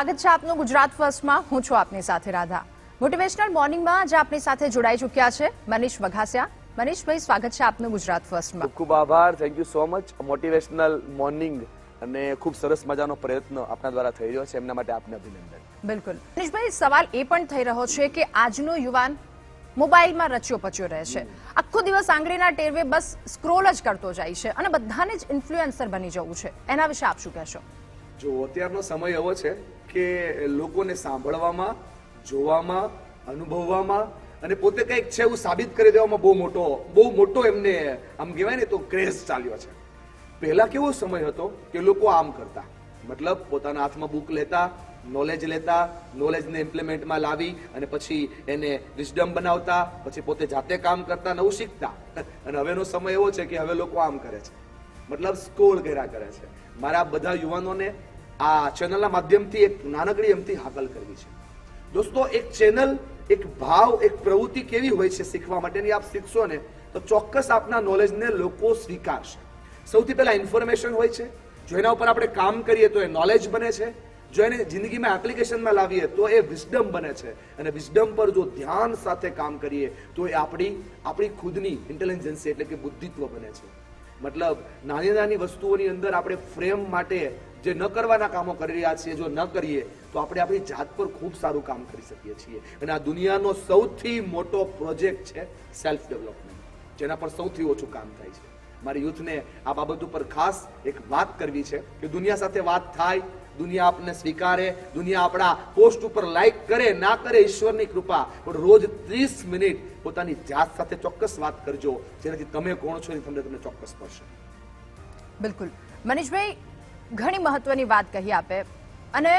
સ્વાગત છે આપનું ગુજરાત ફર્સ્ટમાં. હું છું આપની સાથે રાધા. મોટિવેશનલ મોર્નિંગમાં આજે આપની સાથે જોડાઈ ચૂક્યા છે મનીષ વઘાસિયા. મનીષભાઈ સ્વાગત છે આપનું ગુજરાત ફર્સ્ટમાં. ખૂબ આભાર. Thank you so much motivational morning અને ખૂબ સરસ મજાનો પ્રયત્ન આપના દ્વારા થઈ રહ્યો છે. એમના માટે આપને અભિનંદન. બિલકુલ. મનીષભાઈ સવાલ એ પણ થઈ રહ્યો છે કે આજનો યુવાન મોબાઈલમાં રચ્યો પચ્યો રહે છે. આખો દિવસ આંગળીના ટેરવે બસ સ્ક્રોલ જ કરતો જાય છે અને બધાને જ ઇન્ફ્લુએન્સર બની જવું છે. એના વિશે આપ શું કહેશો? જો અત્યારનો સમય એવો છે કે લોકોને સાંભળવામાં, જોવામાં, અનુભવવામાં અને પોતે કંઈક છે એવું સાબિત કરી દેવામાં બહુ મોટો બહુ મોટો એમને, આમ કહેવાય ને તો ક્રેઝ ચાલ્યો છે. પહેલા કેવો સમય હતો કે લોકો આમ કરતા? મતલબ પોતાના હાથમાં બુક લેતા નોલેજ લેતા નોલેજને ઇમ્પ્લિમેન્ટમાં લાવી અને પછી એને વિઝડમ બનાવતા, પછી પોતે જાતે કામ કરતા, નવું શીખતા. અને હવેનો સમય એવો છે કે હવે લોકો આમ કરે છે. મતલબ સ્કોર કર્યા કરે છે. મારા બધા યુવાનોને આ ચેનલના માધ્યમથી એક નાનકડી એમથી હાકલ કરવી છે. દોસ્તો, એક ચેનલ, એક ભાવ, એક પ્રવૃત્તિ કેવી હોય છે શીખવા માટેની આપ શીખશો ને, તો ચોક્કસ આપના નોલેજને લોકો સ્વીકારશે. સૌથી પહેલા ઇન્ફોર્મેશન હોય છે. જો એના ઉપર આપણે કામ કરીએ તો એ નોલેજ બને છે. જો એને જિંદગીમાં એપ્લિકેશનમાં લાવીએ તો એ વિઝડમ બને છે. અને વિઝડમ પર જો ધ્યાન સાથે કામ કરીએ તો એ આપણી આપણી ખુદની ઇન્ટેલિજન્સી એટલે કે બુદ્ધિત્વ બને છે. મતલબ નાની નાની વસ્તુઓની અંદર આપણે ફ્રેમ માટે જે ન કરવાના કામો કરી રહ્યા છીએ, જો ન કરીએ, તો આપણે આપણી જાત પર ખૂબ સારું કામ કરી શકીએ છીએ. અને આ દુનિયાનો સૌથી મોટો પ્રોજેક્ટ છે સેલ્ફ ડેવલપમેન્ટ જેના પર સૌથી ઓછું કામ થાય છે. મારી યુથને આ બાબત ઉપર ખાસ એક વાત કરવી છે કે દુનિયા સાથે વાત થાય, દુનિયા આપણને સ્વીકારે, દુનિયા આપણા પોસ્ટ ઉપર લાઈક કરે, ના કરે ઈશ્વરની કૃપા, પણ રોજ ત્રીસ મિનિટ પોતાની જાત સાથે ચોક્કસ વાત કરજો, જેનાથી તમે કોણ છો એ તમને તમને ચોક્કસ પડશે બિલકુલ. મનીષભાઈ ઘણી મહત્વની વાત કહી આપે. અને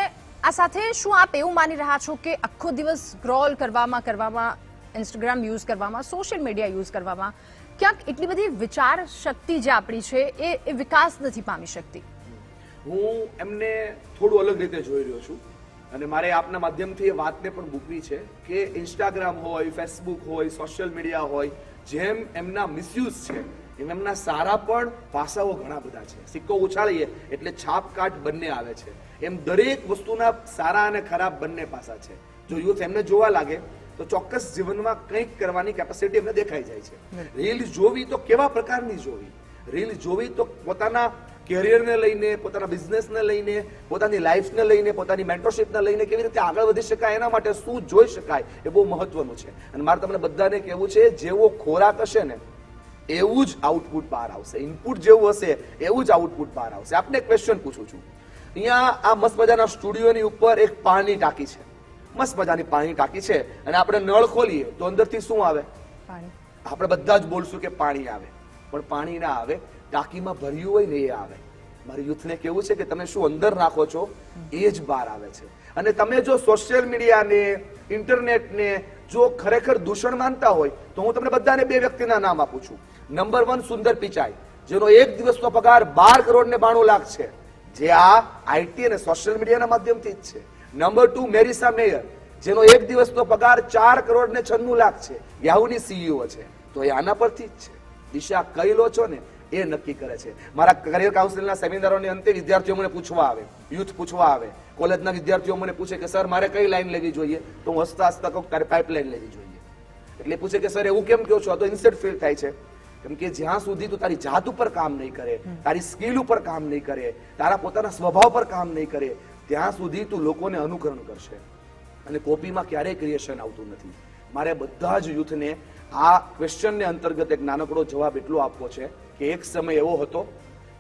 આ સાથે શું આપ એવું માની રહ્યા છો કે આખો દિવસ સ્ક્રોલ કરવામાં કરવામાં ઇન્સ્ટાગ્રામ યુઝ કરવામાં સોશિયલ મીડિયા યુઝ કરવામાં, ક્યાંક એટલી બધી વિચાર શક્તિ જે આપણી છે એ વિકાસ નથી પામી શકતી? હું એમને થોડું અલગ રીતે જોઈ રહ્યો છું. અને મારે આપના માધ્યમથી એ વાતને પણ મૂકવી છે કે ઇન્સ્ટાગ્રામ હોય ફેસબુક હોય સોશિયલ મીડિયા હોય, જેમ એમના મિસયુઝ છે એમના સારા પણ પાસાઓ ઘણા બધા છે. સિક્કો ઉછાળીએ એટલે છાપકાટ બંને આવે છે. એમ દરેક વસ્તુના સારા અને ખરાબ બંને પાસા છે. જો યુથ એમને જોવા લાગે તો ચોક્કસ જીવનમાં કંઈક કરવાની કેપેસિટી એમને દેખાઈ જાય છે. રીલ જોવી તો કેવા પ્રકારની જોવી? રીલ જોવી તો પોતાના કેરિયરને લઈને પોતાના બિઝનેસને લઈને પોતાની લાઈફને લઈને પોતાની મેન્ટરશિપને લઈને કેવી રીતે આગળ વધી શકાય એના માટે શું જોઈ શકાય એ બહુ મહત્વનું છે. અને મારે તમને બધાને કહેવું છે જેવો ખોરાક હશે ને એવું જ આઉટપુટ બહાર આવશે. ઇનપુટ જેવું હશે એવું જ આઉટપુટ બહાર આવશે. આપને એક ક્વેશ્ચન પૂછું છું. અહીંયા આ મસ્ત મજાના સ્ટુડિયોની ઉપર એક પાણી ટાંકી છે. મસ્ત મજાની પાણી ટાંકી છે. અને આપણે નળ ખોલીએ તો અંદરથી શું આવે? પાણી. આપણે બધા જ બોલશું કે પાણી આવે. પણ પાણી ના આવે. ટાંકીમાં ભર્યું હોય ને એ આવે. મારી યુથને કેવું છે કે તમે શું અંદર રાખો છો? એ જ બહાર આવે છે. અને તમે જો સોશિયલ મીડિયાને ઇન્ટરનેટને જો ખરેખર દૂષણ માનતા હોય તો હું તમને બધાને બે વ્યક્તિના નામ આપું છું. નંબર વન સુંદર પિચાઈ, જેનો એક દિવસનો પગાર બાર કરોડ ને બાણું લાખ છે. જે આ આઈટી અને સોશિયલ મીડિયાના માધ્યમથી જ છે. નંબર ટુ મેરિસા મેયર, જેનો એક દિવસનો પગાર ચાર કરોડ ને છન્નું લાખ છે. યાહુની સીઈઓ છે. તો એ આના પરથી જ છે. દિશા કઈ લો છો ને, એ નક્કી કરે છે. મારા કરિયર કાઉન્સિલના સેમિનારોની અંતે વિદ્યાર્થીઓ મને પૂછવા આવે, યુથ પૂછવા આવે. કોલેજના વિદ્યાર્થીઓ મને પૂછે કે, સર, મારે કઈ લાઈન લેવી જોઈએ? તો હું હસતા હસતા કહું, તારે પાઇપલાઈન લેવી જોઈએ. એટલે પૂછે કે, સર, એવું કેમ કહો છો? તો ઇન્સેટ ફીલ થાય છે. કેમ કે જ્યાં સુધી તું તારી જાત ઉપર કામ નહીં કરે તારી સ્કિલ ઉપર કામ નહીં કરે તારા પોતાના સ્વભાવ પર કામ નહીં કરે ત્યાં સુધી તું લોકોને અનુકરણ કરશે. અને કોપીમાં ક્યારેય ક્રિએશન આવતું નથી. મારે બધા જ યુથને આ ક્વેશ્ચનને અંતર્ગત એક નાનકડો જવાબ એટલો આપવો છે કે એક સમય એવો હતો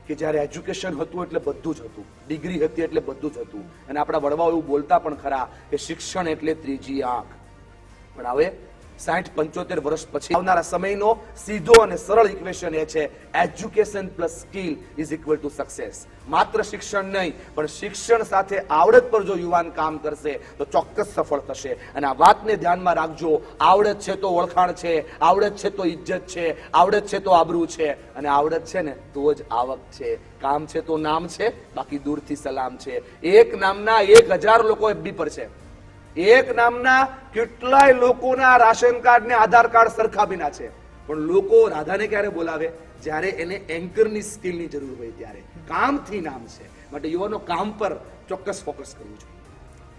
કે જ્યારે એજ્યુકેશન હતું એટલે બધું જ હતું. ડિગ્રી હતી એટલે બધું જ હતું. અને આપણા વડવાઓ એવું બોલતા પણ ખરા કે શિક્ષણ એટલે ત્રીજી આંખ. પણ હવે સાઠ પંચોતેર વર્ષ પછી આવનારા સમયનો સીધો અને સરળ ઇક્વેશન એ છે education plus skill is equal to success માત્ર શિક્ષણ નહીં, પણ શિક્ષણ સાથે આવડત પર જો યુવાન કામ કરશે, તો ચોક્કસ સફળ થશે. અને આ વાતને ધ્યાનમાં રાખજો, આવડત છે તો ઓળખાણ છે, આવડત છે તો ઇજ્જત છે, આવડત છે તો આબરૂ છે. અને આવડત છે ને તો જ આવક છે. કામ છે તો નામ છે, બાકી દૂરથી સલામ છે. એક નામના એક હજાર લોકો એફબી પર છે. એક નામના કેટલાય લોકોના રાશન કાર્ડ ને આધાર કાર્ડ સરખાબીના છે. પણ લોકો રાધાને ક્યારે બોલાવે? જ્યારે એને એન્કરની સ્કિલની જરૂર હોય ત્યારે. કામથી નામ છે. માટે યુવાનો કામ પર ચોક્કસ ફોકસ કરવું જોઈએ.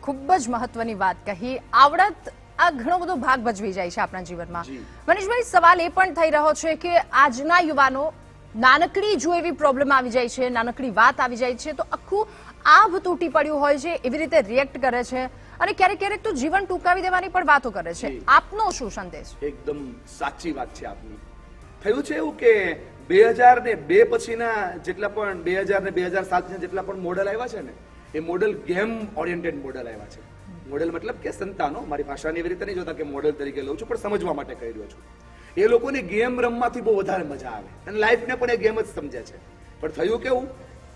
ખૂબ જ મહત્વની વાત કહી. આવડત આ ઘણો બધો ભાગ ભજવી જાય છે આપણા જીવનમાં. મનીષભાઈ સવાલ એ પણ થઈ રહ્યો છે કે આજના યુવાનો નાનકડી જો એવી પ્રોબ્લેમ આવી જાય છે નાનકડી વાત આવી જાય છે તો આખું આભ તૂટી પડ્યું હોય છે એવી રીતે રિએક્ટ કરે છે? અને ક્યારેક ક્યારેક તો જીવન ટૂંકાવી દેવાની પણ વાતો કરે છે. આપનો શું સંદેશ? એકદમ સાચી વાત છે આપની. થયું છે એવું કે બે હજાર ને બે પછીના જેટલા પણ બે હજાર ને બે હજાર સાત જેટલા પણ મોડલ આવ્યા છે ને એ મોડલ ગેમ ઓરિએન્ટેડ મોડલ આવ્યા છે. મોડેલ મતલબ કે સંતાનો. મારી ભાષાને એવી રીતે નહીં જોતા કે મોડલ તરીકે લઉં છું પણ સમજવા માટે કહી રહ્યો છું. એ લોકોને ગેમ રમવાથી બહુ વધારે મજા આવે. અને લાઈફને પણ એ ગેમ જ સમજે છે. પણ થયું કેવું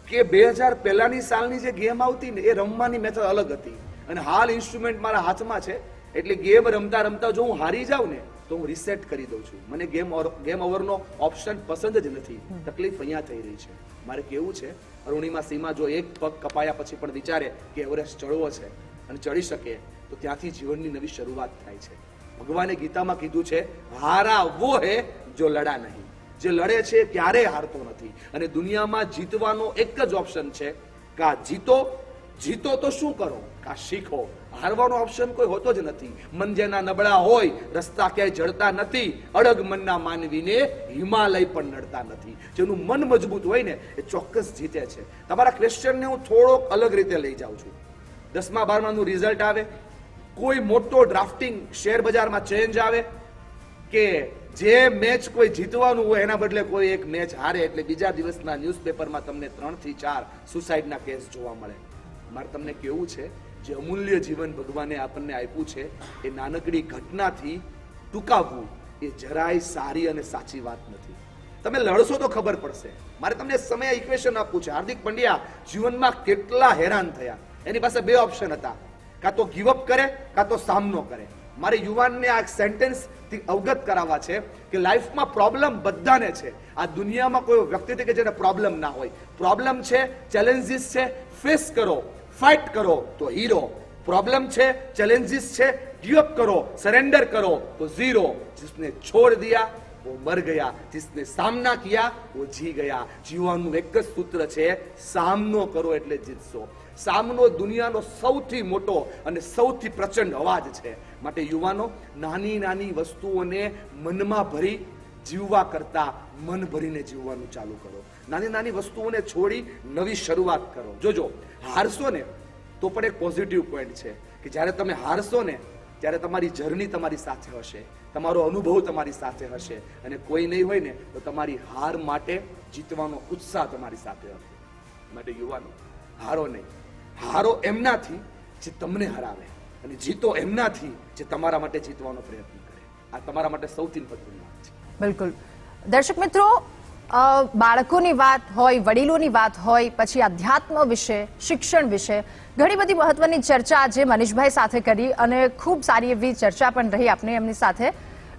કે બે હજાર પહેલાની સાલની જે ગેમ આવતી ને એ રમવાની મેથડ અલગ હતી. અને હાલ ઇન્સ્ટ્રુમેન્ટ મારા હાથમાં છે, એટલે ગેમ રમતા રમતા જો હું હારી જાઉં ને, તો હું રિસેટ કરી દઉં છું. મને ગેમ ગેમ ઓવરનો ઓપ્શન પસંદ જ નથી. તકલીફ અહીંયા થઈ રહી છે. મારે કેવું છે, અરુણિમા સીમા જો એક પગ કપાયા પછી પણ વિચારે કે એવરેસ્ટ ચડવો છે અને ચડી શકે, તો ત્યાંથી જીવનની નવી શરૂઆત થાય છે. ભગવાને ગીતામાં કીધું છે, હારા વો હે જો લડા નહીં. જે લડે છે ક્યારેય હારતો નથી. અને દુનિયામાં જીતવાનો એક જ ઓપ્શન છે કા જીતો જીતો તો શું કરો? આ શીખો. હારવાનો ઓપ્શન કોઈ હોતો જ નથી. મન જેના નબળા હોય, રસ્તા ક્યાંય જડતા નથી. અડગ મનના માનવીને હિમાલય પણ નડતા નથી. જેનું મન મજબૂત હોય ને, એ ચોક્કસ જીતે છે. તમારા ક્વેશ્ચનને હું થોડોક અલગ રીતે લઈ જાઉં છું. દસમા, બારમાનું રિઝલ્ટ આવે. કોઈ મોટો ડ્રાફ્ટિંગ શેર બજારમાં ચેન્જ આવે કે જે મેચ કોઈ જીતવાનું હોય, એના બદલે કોઈ એક મેચ હારે. એટલે બીજા દિવસના ન્યૂઝપેપરમાં તમને ત્રણથી ચાર સુસાઇડના કેસ જોવા મળે. મારે તમને કેવું છે, જે અમૂલ્ય જીવન ભગવાને આપણને આપ્યું છે, એ નાનકડી ઘટનાથી ટૂંકાવવું એ જરાય સારી અને સાચી વાત નથી. તમે લડશો તો ખબર પડશે. મારે તમને સમય ઇક્વેશન આપવું છે. હાર્દિક પંડ્યા, જીવનમાં કેટલા હેરાન થયા. એની પાસે બે ઓપ્શન હતા. કાં તો ગીવ અપ કરે, કાં તો સામનો કરે. મારે યુવાનને આ સેન્ટેન્સથી અવગત કરાવવા છે કે લાઈફમાં પ્રોબ્લેમ બધાને છે. આ દુનિયામાં કોઈ વ્યક્તિ કે જેને પ્રોબ્લેમ ના હોય. પ્રોબ્લેમ છે ચેલેન્જીસ છે ફેસ કરો. ફાઇટ કરો તો હીરો प्रॉब्लम છે चैलेंजेस છે गिव अप करो सरेंडर करो तो जीरो जिसने छोड़ दिया वो मर गया जिसने सामना किया वो જી ગયા જીવવાનું એક જ સૂત્ર છે સામનો કરો એટલે જીતશો સામનો દુનિયાનો સૌથી મોટો અને સૌથી પ્રચંડ અવાજ છે માટે યુવાનો નાની નાની વસ્તુઓને મનમાં ભરી જીવવા કરતા મન ભરીને જીવવાનું ચાલુ કરો નાની નાની વસ્તુઓને છોડી નવી શરૂઆત કરો જોજો હારશો ને, તો પણ એક પોઝિટિવ પોઈન્ટ છે કે જ્યારે તમે હારશો ને, ત્યારે તમારી જર્ની તમારી સાથે હશે. તમારો અનુભવ તમારી સાથે હશે. અને કોઈ નહીં હોય ને, તો તમારી હાર માટે જીતવાનો ઉત્સાહ તમારી સાથે હશે. માટે યુવાનો, હારો નહીં. હારો એમનાથી જે તમને હરાવે અને જીતો એમનાથી જે તમારા માટે જીતવાનો પ્રયત્ન કરે. આ તમારા માટે સૌથી મહત્વની વાત છે. બિલકુલ. દર્શક મિત્રો બાળકોની વાત હોય, વડીલોની વાત હોય, પછી અધ્યાત્મ વિશે, શિક્ષણ વિશે, ઘણી બધી મહત્વની ચર્ચા આજે મનીષભાઈ સાથે કરી અને ખૂબ સારી એવી ચર્ચા પણ રહી આપણે એમની સાથે.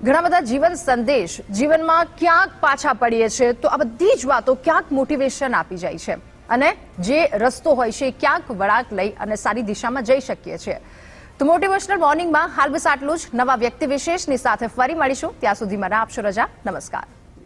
ઘણા બધા જીવન સંદેશ જીવનમાં ક્યાંક પાછા પડીએ છીએ તો આ બધી જ વાતો ક્યાંક મોટિવેશન આપી જાય છે. અને જે રસ્તો હોય છે ક્યાંક વળાંક લઈ અને સારી દિશામાં જઈ શકીએ છીએ. તો મોટિવેશનલ મોર્નિંગમાં હાલ બસ આટલું જ. નવા વ્યક્તિ વિશેષની સાથે ફરી મળીશું. ત્યાં સુધી મને આપશો રજા. નમસ્કાર.